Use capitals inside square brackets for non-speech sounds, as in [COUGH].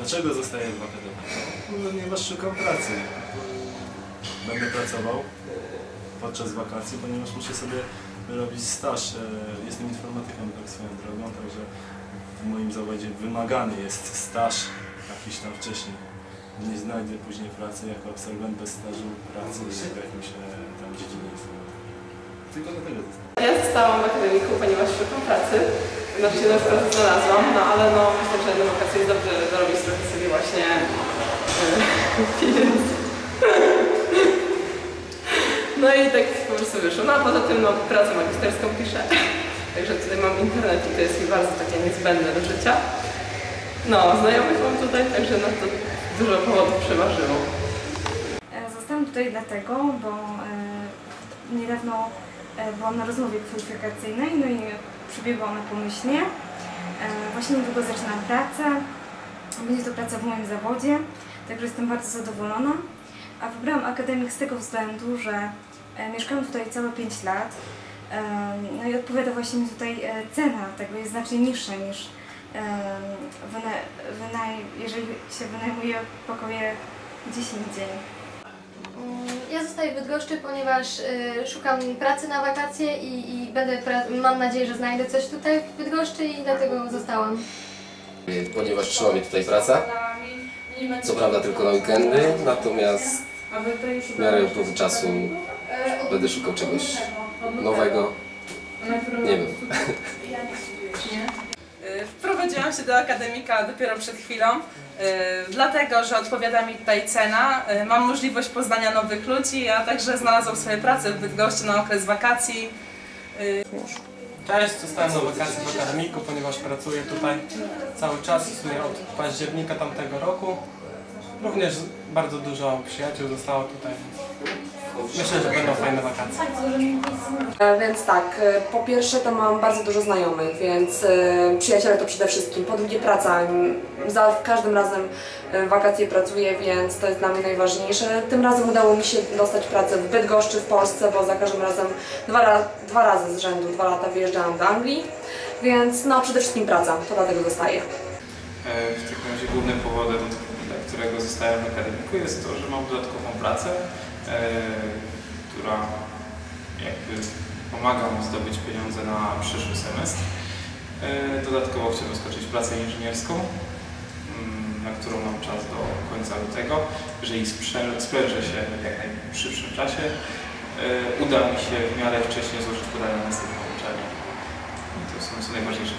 Dlaczego zostaję w akademii? No, Ponieważ szukam pracy. Będę pracował podczas wakacji, ponieważ muszę sobie robić staż. E, Jestem informatykiem tak swoją drogą, także w moim zawodzie wymagany jest staż jakiś tam wcześniej. Nie znajdę później pracy jako absolwent bez stażu pracy w jakimś e, tam dziedzinie informatyki. Tylko dlatego zostałem. Ja zostałam w akademiku, ponieważ szukam pracy. Znaczy się pracy znalazłam, no ale no myślę, że na wakacje jest dobrze zarobić trochę sobie właśnie yy, [LAUGHS] pieniędzy. No i tak po prostu wyszło. No a poza tym no pracę magisterską piszę. [LAUGHS] Także tutaj mam internet i to jest mi bardzo takie niezbędne do życia. No, znajomych mam tutaj, także no to dużo powodów przeważyło. E, Zostałam tutaj dlatego, bo e, niedawno e, byłam na rozmowie kwalifikacyjnej, no i przebiegła ona pomyślnie. E, właśnie niedługo zaczynam pracę. Będzie to praca w moim zawodzie, także jestem bardzo zadowolona. A wybrałam akademik z tego względu, że e, mieszkałam tutaj całe 5 lat. E, no i odpowiada właśnie mi tutaj cena tego jest znacznie niższa niż wyna, wynaj, jeżeli się wynajmuje pokoje gdzieś indziej. Ja zostaję w Bydgoszczy, ponieważ y, szukam pracy na wakacje i, i będę mam nadzieję, że znajdę coś tutaj w Bydgoszczy i dlatego zostałam. ponieważ trzyma mnie tutaj praca. Co prawda tylko na weekendy, natomiast w miarę upływu czasu będę szukał czegoś nowego. Nie wiem. Y, Wprowadziłam się do akademika dopiero przed chwilą, y, dlatego że odpowiada mi tutaj cena. y, Mam możliwość poznania nowych ludzi, a także znalazłam sobie pracę w Bydgoszczy na okres wakacji. Cześć, zostałem na wakacji w akademiku, ponieważ pracuję tutaj cały czas, sumie od października tamtego roku. Również bardzo dużo przyjaciół zostało tutaj. Myślę, że będą fajne wakacje. E, Więc tak, e, po pierwsze to mam bardzo dużo znajomych, więc e, przyjaciele to przede wszystkim. Po drugie praca. Za każdym razem wakacje pracuję, więc to jest dla mnie najważniejsze. Tym razem udało mi się dostać pracę w Bydgoszczy w Polsce, bo za każdym razem dwa, dwa razy z rzędu, dwa lata wyjeżdżałam do Anglii. Więc no przede wszystkim praca, to dlatego zostaję. W takim razie głównym powodem, dla którego zostałem w akademiku jest to, że mam dodatkową pracę, która jakby pomaga mi zdobyć pieniądze na przyszły semestr. E, Dodatkowo chciałbym skończyć pracę inżynierską, mm, na którą mam czas do końca lutego. Jeżeli sprężę się w jak najszybszym czasie, e, uda mi się w miarę wcześniej złożyć podanie na następną uczelnię. To są, najważniejsze